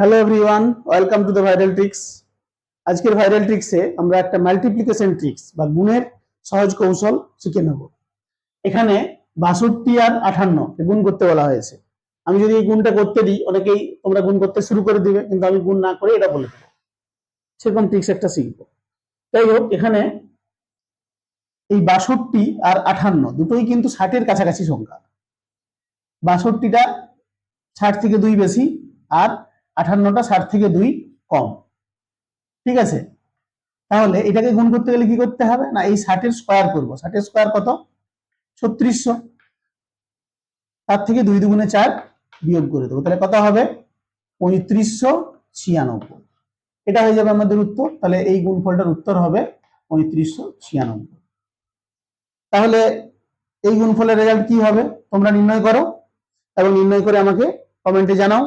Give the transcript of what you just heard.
Hello everyone welcome to the viral tricks আজকের viral ট্রিক্সে আমরা একটা মাল্টিপ্লিকেশন ট্রিক্স বা গুণের সহজ কৌশল শিখে নেব। এখানে বাষট্টি আর আঠান্ন গুণ করতে বলা হয়েছে। আমি যদি এই গুণটা করতে দিই, অনেকেই তোমরা গুণ করতে শুরু করে দিবে, কিন্তু আমি গুণ না করে এটা বলে দেবো। সেরকম ট্রিক্স একটা শিখব। যাই হোক, এখানে এই বাষট্টি আর আঠান্ন দুটোই কিন্তু ষাটের কাছাকাছি সংখ্যা। বাষট্টিটা ষাট থেকে দুই বেশি, আর আঠান্নটা ষাট থেকে দুই কম। ঠিক আছে? তাহলে এটাকে গুণ করতে গেলে কি করতে হবে? না, এই ষাটের স্কোয়ার করব। ষাটের স্কোয়ার কত? ছত্রিশশো। তার থেকে দুই দুগুণে চার বিয়োগ করে দেবো। তাহলে কত হবে? পঁয়ত্রিশশো ছিয়ানব্বই। এটা হয়ে যাবে আমাদের উত্তর। তাহলে এই গুণফলটার উত্তর হবে পঁয়ত্রিশশো ছিয়ানব্বই। তাহলে এই গুণফলের রেজাল্ট কি হবে? তোমরা নির্ণয় করো। এবং নির্ণয় করে আমাকে কমেন্টে জানাও।